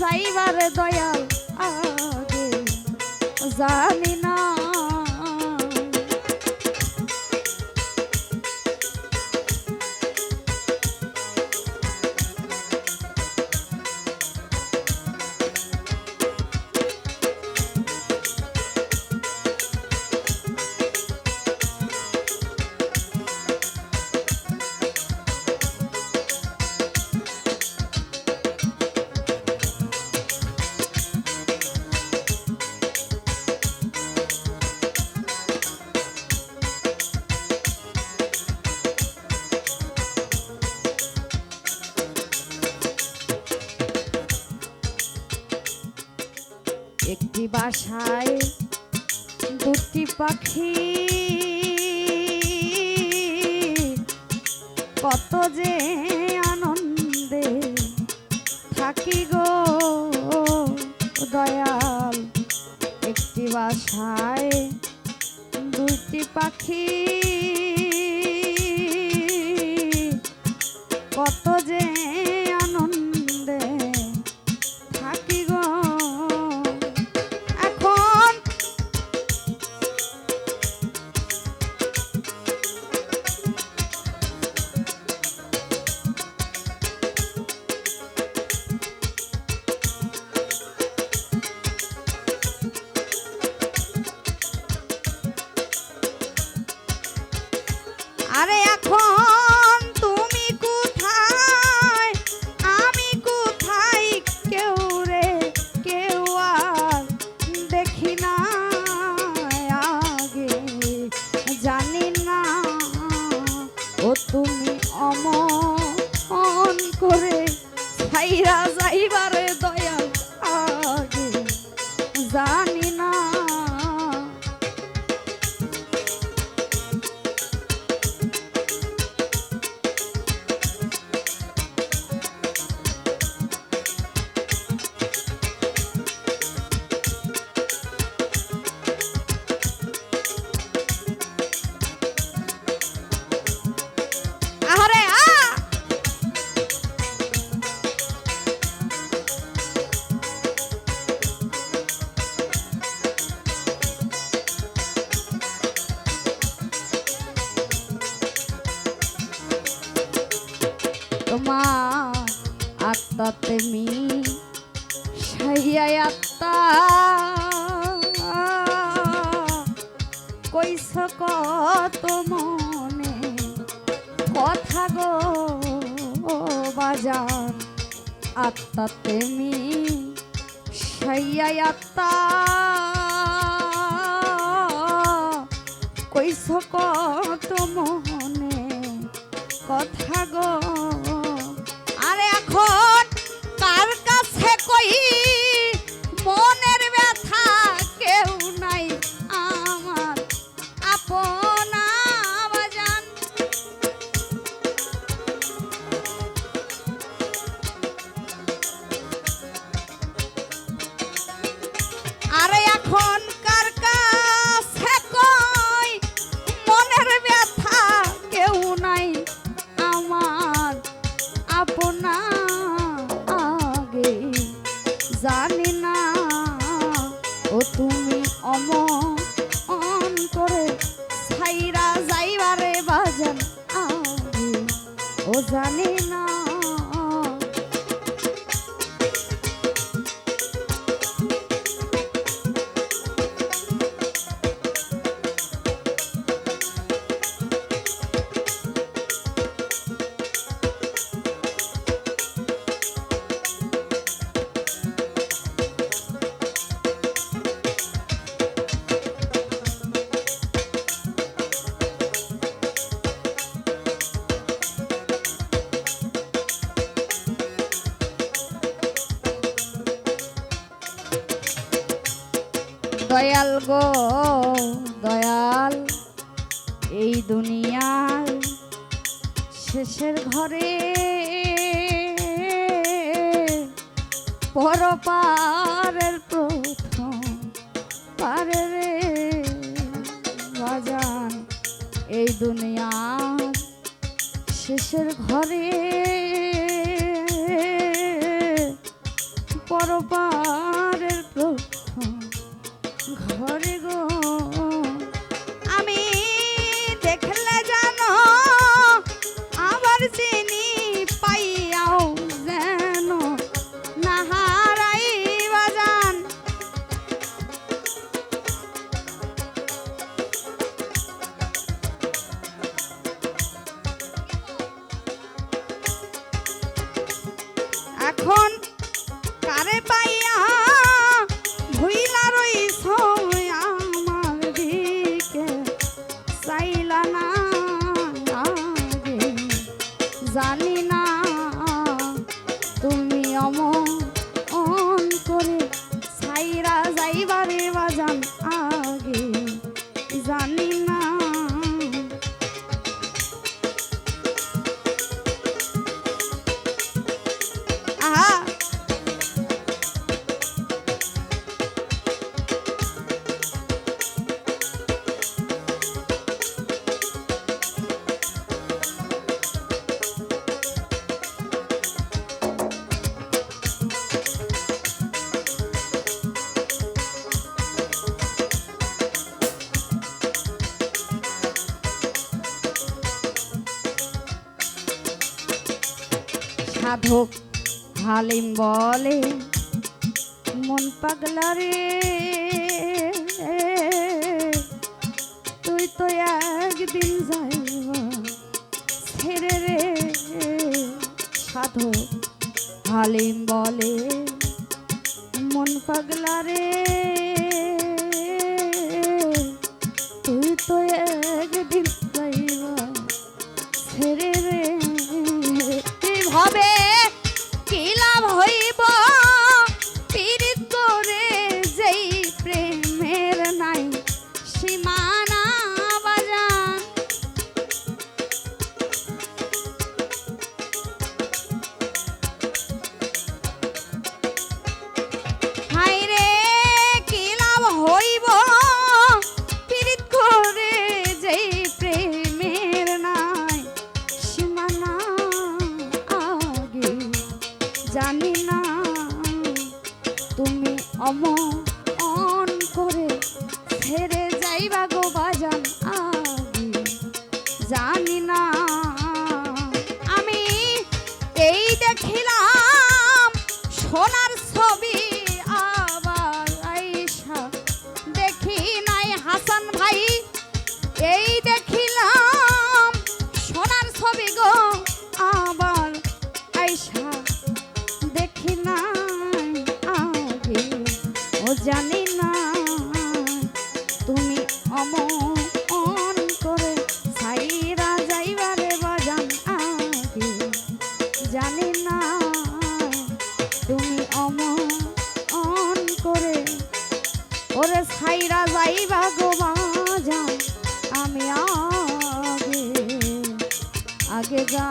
যাইবার দয়াল আগে। জানি বাসায় দুটি পাখি। কত যে আনন্দে থাকি গো দয়াল একটি বাসায় দুটি পাখি। যাইবারে দয়াল আগে জানি তেমি সাইয়া আত্মা। কইস কত মনে কথা গো বাজার। আত্মা তেমি সাইয়া আত্মা। কইস কত মনে কথা গো। আরে এখন 欢迎 দয়াল গো, দয়াল। এই দুনিয়ার শেষের ঘরে পরপারের প্রথম পারে রে বাজান। এই দুনিয়ার শেষের ঘরে পরপার জানি না সাধক হালিম বলে, মন পাগলা রে, তুই তো একদিন যাইব, ছেড়ে রে। সাধক হালিম বলে, মন পাগলা রে জানিনা আমি এই দেখিলাম সোনা না। তুমি অমন অন করে ওরে সাইরা যাইবা গো বাজা আমি আগে যা